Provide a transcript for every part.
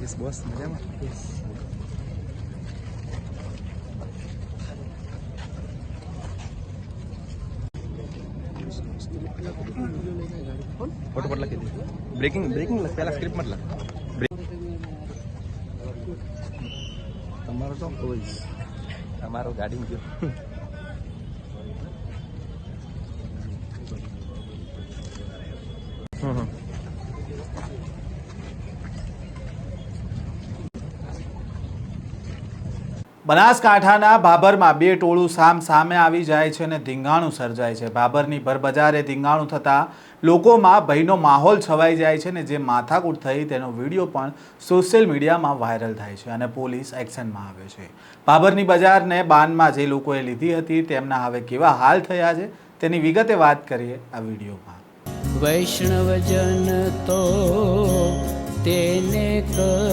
Yes boss મજામાં photo લખી દે breaking breaking લખ પહેલા સ્ક્રિપ્ટ મત લખ તમારો તો કોઈ તમારો ગાડી ગયો બનાસકાંઠાના ભાભરમાં બે ટોળું સામ સામે આવી જાય છે અને ધીંગાણું સર્જાય છે. ભાભરની ભરબજારે ધીંગાણું થતાં લોકોમાં ભયનો માહોલ છવાઈ જાય છે ને જે માથાકૂટ થઈ તેનો વીડિયો પણ સોશિયલ મીડિયામાં વાયરલ થાય છે અને પોલીસ એક્શનમાં આવે છે. ભાભરની બજારને બાનમાં જે લોકોએ લીધી હતી તેમના હવે કેવા હાલ થયા છે તેની વિગતે વાત કરીએ આ વિડીયોમાં. વૈષ્ણવજન તો તેને કહીએ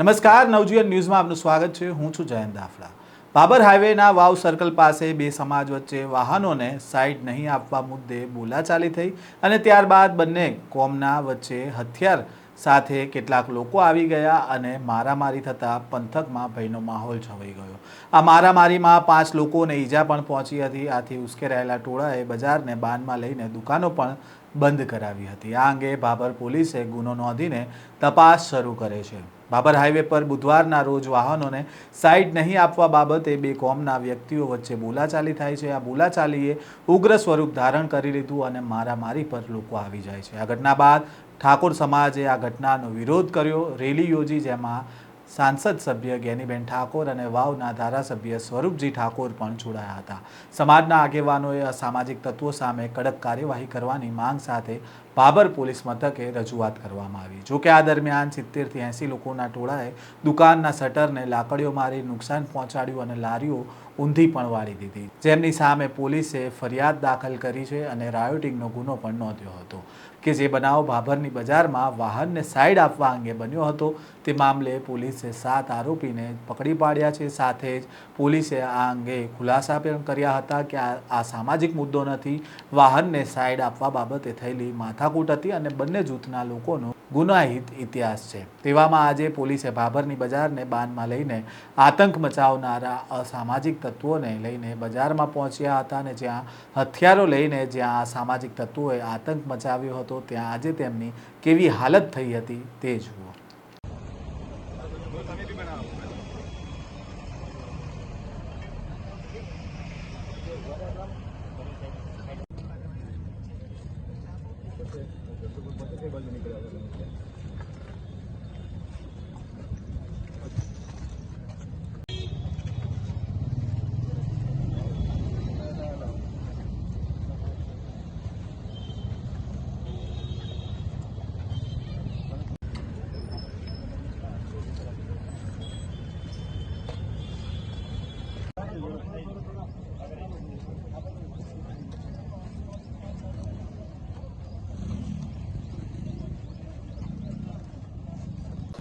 નમસ્કાર, નવજીવન ન્યૂઝમાં આપનું સ્વાગત છે. હું છું જયંત દાફડા. બાબર હાઈવેના વાવ સર્કલ પાસે બે સમાજ વચ્ચે વાહનોને સાઈડ નહીં આપવા મુદ્દે બોલાચાલી થઈ અને ત્યારબાદ બંને કોમના વચ્ચે હથિયાર સાથે કેટલાક લોકો આવી ગયા અને મારામારી થતાં પંથકમાં ભયનો માહોલ છવાઈ ગયો. આ મારામારીમાં પાંચ લોકોને ઈજા પણ પહોંચી હતી. આથી ઉશ્કેરાયેલા ટોળાએ બજારને બાનમાં લઈને દુકાનો પણ બંધ કરાવી હતી. આ અંગે બાબર પોલીસે ગુનો નોંધીને તપાસ શરૂ કરે છે. બાબર હાઈવે પર બુધવારના રોજ વાહનોને સાઈડ નહીં આપવા બાબતે બે કોમના વ્યક્તિઓ વચ્ચે બોલાચાલી થાય છે. આ બોલાચાલીએ ઉગ્ર સ્વરૂપ ધારણ કરી લીધું અને મારામારી પર લોકો આવી જાય છે. આ ઘટના બાદ ઠાકોર સમાજે આ ઘટનાનો વિરોધ કર્યો. રેલી યોજી જેમાં સાંસદ સભ્ય જ્ઞાનીબેન ઠાકોર અને વાવના ધારાસભ્ય સ્વરૂપજી ઠાકોર પણ જોડાયા હતા. સમાજના આગેવાનોએ અસામાજિક તત્વો સામે કડક કાર્યવાહી કરવાની માંગ સાથે બાબર પોલીસ મથકે રજૂઆત કરવામાં આવી. જોકે આ દરમિયાન સિત્તેરથી એંસી લોકોના ટોળાએ દુકાનના શટરને લાકડીઓ મારી નુકસાન પહોંચાડ્યું અને લારીઓ ઊંધી પણ વાળી દીધી. જેમની સામે પોલીસે ફરિયાદ દાખલ કરી છે અને રાયોટિંગનો ગુનો પણ નોંધ્યો હતો. કે જે બનાવ ભાભરની બજારમાં વાહનને સાઈડ આપવા અંગે બન્યો હતો. તે મામલે પોલીસે સાત આરોપીને પકડી પાડ્યા છે. સાથે જ પોલીસે આ અંગે ખુલાસા પણ કર્યા હતા કે આ આ સામાજિક મુદ્દો નથી. વાહનને સાઈડ આપવા બાબતે થયેલી માથાકૂટ હતી અને બંને જૂથના લોકોનો ગુનાહિત ઇતિહાસ છે. તેવામાં આજે પોલીસે ભાભરની બજારને બાનમાં લઈને આતંક મચાવનારા અસામાજિક તત્વોને લઈને બજારમાં પહોંચ્યા હતા અને જ્યાં હથિયારો લઈને જ્યાં સામાજિક તત્વોએ આતંક મચાવ્યો હતો, ત્યાં આજે તેમની કેવી હાલત થઈ હતી તે જુઓ.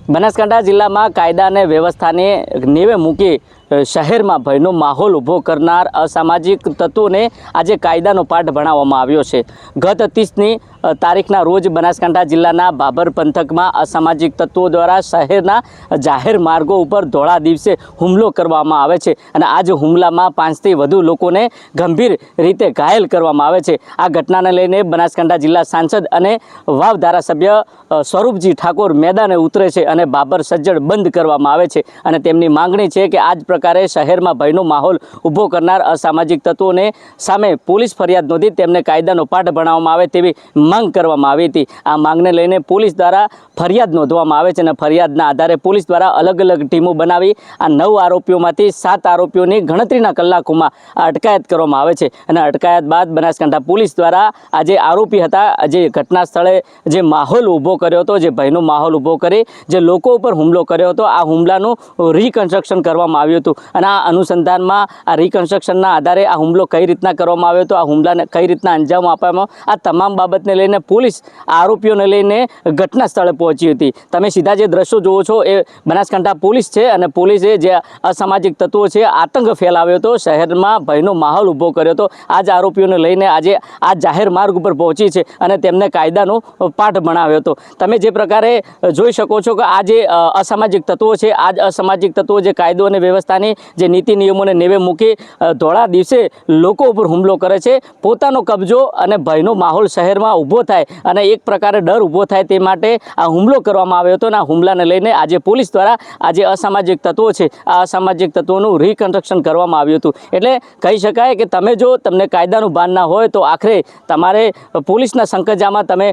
બનાસકાંઠા જિલ્લામાં કાયદા અને વ્યવસ્થાને નીવે મૂકી શહેરમાં ભયનો માહોલ ઊભો કરનાર અસામાજિક તત્વોને આજે કાયદાનો પાઠ ભણાવવામાં આવ્યો છે. ગત ત્રીસની તારીખના રોજ બનાસકાંઠા જિલ્લાના બાબર પંથકમાં અસામાજિક તત્વો દ્વારા શહેરના જાહેર માર્ગો ઉપર ધોળા દિવસે હુમલો કરવામાં આવે છે અને આ જ હુમલામાં પાંચથી વધુ લોકોને ગંભીર રીતે ઘાયલ કરવામાં આવે છે. આ ઘટનાને લઈને બનાસકાંઠા જિલ્લા સાંસદ અને વાવ ધારાસભ્ય સ્વરૂપજી ઠાકોર મેદાને ઉતરે છે અને બાબર સજ્જડ બંધ કરવામાં આવે છે અને તેમની માંગણી છે કે આ જ પ્રકારે શહેરમાં ભયનો માહોલ ઊભો કરનાર અસામાજિક તત્વોને સામે પોલીસ ફરિયાદ નોંધી તેમને કાયદાનો પાઠ ભણાવવામાં આવે તેવી માંગ કરવામાં આવી હતી. આ માંગને લઈને પોલીસ દ્વારા ફરિયાદ નોંધવામાં આવે છે અને ફરિયાદના આધારે પોલીસ દ્વારા અલગ અલગ ટીમો બનાવી આ નવ આરોપીઓમાંથી સાત આરોપીઓની ગણતરીના કલાકોમાં અટકાયત કરવામાં આવે છે અને અટકાયત બાદ બનાસકાંઠા પોલીસ દ્વારા આ જે આરોપી હતા. જે ઘટના સ્થળે જે માહોલ ઊભો કર્યો હતો, જે ભયનો માહોલ ઊભો કરી જે લોકો ઉપર હુમલો કર્યો હતો, આ હુમલાનું રિકન્સ્ટ્રક્શન કરવામાં આવ્યું હતું. હતું. અને આ અનુસંધાનમાં, આ રિકન્સ્ટ્રક્શનના આધારે આ હુમલો કઈ રીતના કરવામાં આવ્યો હતો, આ હુમલાને કઈ રીતના અંજામ આપવામાં આ તમામ બાબતને લઈને પોલીસ આરોપીઓને લઈને ઘટના સ્થળે પહોંચી હતી. તમે સીધા જે દ્રશ્યો જુઓ છો, એ બનાસકાંઠા પોલીસ છે અને પોલીસે જે અસામાજિક તત્વો છે, આતંક ફેલાવ્યો હતો. શહેરમાં ભયનો માહોલ ઊભો કર્યો હતો. આ જ આરોપીઓને લઈને આજે આ જાહેર માર્ગ ઉપર પહોંચી છે અને તેમને કાયદાનો પાઠ ભણાવ્યો હતો. તમે જે પ્રકારે જોઈ શકો છો કે આ જે અસામાજિક તત્વો છે, આ જ અસામાજિક તત્વો જે કાયદો અને વ્યવસ્થાની જે નીતિ નિયમોને નેવે મૂકી ધોળા દિવસે લોકો ઉપર હુમલો કરે છે. પોતાનો કબજો અને ભયનો માહોલ શહેરમાં ઊભો થાય અને એક પ્રકારે ડર ઊભો થાય તે માટે આ હુમલો કરવામાં આવ્યો હતો અને આ હુમલાને લઈને આજે પોલીસ દ્વારા આ જે અસામાજિક તત્વો છે, આ અસામાજિક તત્વોનું રિકન્સ્ટ્રક્શન કરવામાં આવ્યું હતું. એટલે કહી શકાય કે તમે જો તમને કાયદાનું ભાન ના હોય તો આખરે તમારે પોલીસના સંકજામાં તમે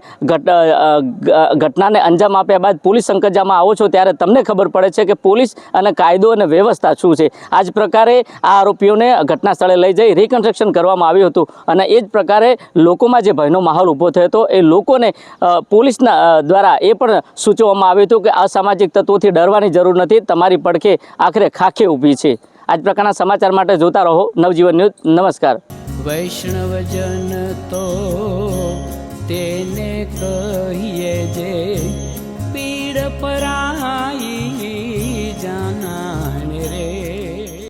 ઘટનાને અંજામ આપ્યા બાદ પોલીસ સંકજામાં આવો છો ત્યારે તમને ખબર પડે છે કે પોલીસ અને કાયદો અને વ્યવસ્થા શું છે. આ જ પ્રકારે આ આરોપીઓને ઘટના સ્થળે લઈ જઈ રિકન્સ્ટ્રક્શન કરવામાં આવ્યું હતું અને એ જ પ્રકારે લોકોમાં જે ભયનો માહોલ ઊભો થયો હતો, એ લોકોને પોલીસના દ્વારા એ પણ સૂચવવામાં આવ્યું હતું કે અસામાજિક તત્વોથી ડરવાની જરૂર નથી, તમારી પડખે આખરે ખાખે ઊભી છે. આ જ પ્રકારના સમાચાર માટે જોતા રહો. નવજીવન ન્યૂઝ, નમસ્કાર. વૈષ્ણવજન તો તેને કહીએ જે પીડ પર